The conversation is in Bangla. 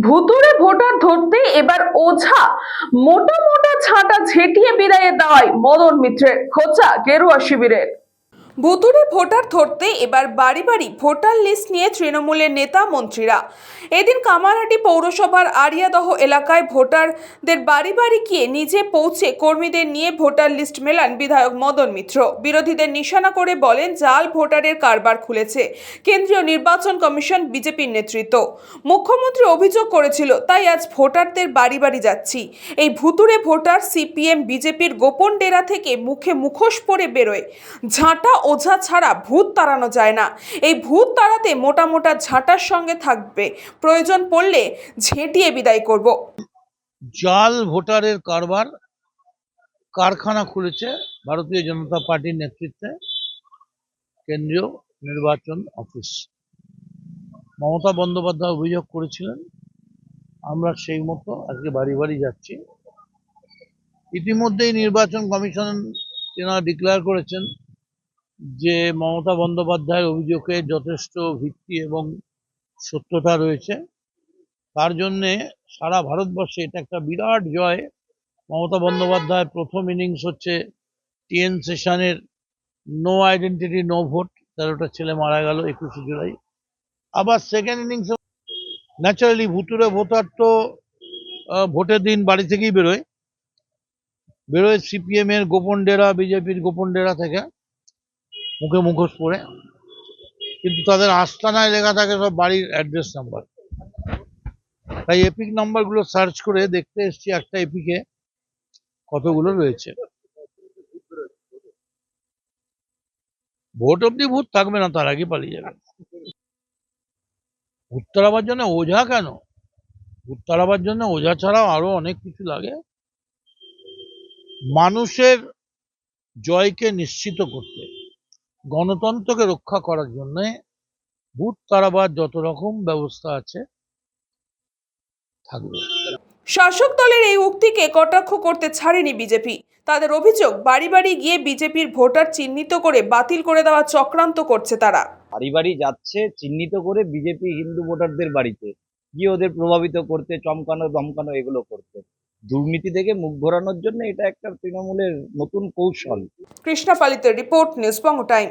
ভুতুরে ভোটার ধরতে এবার ওঝা। মোটা মোটা ছাঁটা ছেটিয়ে বিদায় দেওয়ায় মদন মিত্রের। খোঁচা গেরুয়া শিবিরের। ভুতুরে ভোটার ধরতে এবার বাড়ি বাড়ি ভোটার লিস্ট নিয়ে তৃণমূলের নেতা মন্ত্রীরা। এদিন কামারহাটি পৌরসভার আরিয়াদহ এলাকায় ভোটারদের বাড়ি বাড়ি গিয়ে নিজে পৌঁছে কর্মীদের নিয়ে ভোটার লিস্ট মেলান বিধায়ক মদন মিত্র। বিরোধীদের নিশানা করে বলেন, জাল ভোটারের কারবার খুলেছে। কেন্দ্রীয় নির্বাচন কমিশন বিজেপির নেতৃত্ব। মুখ্যমন্ত্রী অভিযোগ করেছিল, তাই আজ ভোটারদের বাড়ি বাড়ি যাচ্ছি। এই ভুতুরে ভোটার সিপিএম বিজেপির গোপন ডেরা থেকে মুখে মুখোশ পরে বেরোয়। ঝাঁটা ওঝা ছাড়া ভূত তাড়ানো যায় না। এই ভূত তাড়াতে মোটা মোটা ঝাঁটার সঙ্গে থাকবে। প্রয়োজন পড়লে ঝেঁটিয়ে বিদায় করব। জাল ভোটারের কারবার, কারখানা খুলেছে ভারতীয় জনতা পার্টির নেতৃত্বে কেন্দ্রীয় নির্বাচন অফিস। মমতা বন্দ্যোপাধ্যায় অভিযোগ করেছিলেন, আমরা সেই মতো আজকে বাড়ি বাড়ি যাচ্ছি। ইতিমধ্যেই নির্বাচন কমিশন তেনারা ডিক্লেয়ার করেছেন যে মমতা বন্দ্যোপাধ্যায়ের অভিযোগে যথেষ্ট ভিত্তি এবং সত্যতা রয়েছে, তার জন্যে সারা ভারতবর্ষে এটা একটা বিরাট জয়। মমতা বন্দ্যোপাধ্যায়ের প্রথম ইনিংস হচ্ছে টিএন সেশনের নো আইডেন্টিটি, নো ভোট, তেরোটা ছেলে মারা গেল একুশে জুলাই। আবার সেকেন্ড ইনিংস ন্যাচারালি ভুতুরে ভোটার তো ভোটের দিন বাড়ি থেকেই বেরোয়। বেরোয় সিপিএম এর গোপন ডেরা, বিজেপির গোপন ডেরা থেকে। মুখে মুখোশ পরে। কিন্তু তাদের আস্তানায় লেখা থাকে সব বাড়ির অ্যাড্রেস নাম্বার তাই এপিক নাম্বারগুলো সার্চ করে দেখতে এসেছি একটা এপিকে কতগুলো রয়েছে। ভোট অব্দি ভূত থাকবে না, তার আগে পালিয়ে যাবে। ভূত তাড়াবার জন্য ওঝা কেন? ভূত তাড়াবার জন্য ওঝা ছাড়াও আরও অনেক কিছু লাগে। মানুষের জয়কে নিশ্চিত করতে। গণতন্ত্রকে রক্ষা করার জন্য ভূত তাড়াবার যত রকম ব্যবস্থা আছে থাকবে। শাসক দলের এই উক্তিকে কটাক্ষ করতে ছাড়েনি বিজেপি। তাদের অভিযোগ বাড়ি বাড়ি গিয়ে বিজেপির ভোটার চিহ্নিত করে বাতিল করে দেওয়া চক্রান্ত করছে তারা। বাড়ি বাড়ি যাচ্ছে চিহ্নিত করে বিজেপি হিন্দু ভোটারদের বাড়িতে। গিয়ে ওদের প্রভাবিত করতে চমকানো দমকানো এগুলো করতে দুর্নীতি থেকে মুখ ঘোরানোর জন্য এটা একটা তৃণমূলের নতুন কৌশল। কৃষ্ণা পালিতের রিপোর্ট, নিউজ টাইম।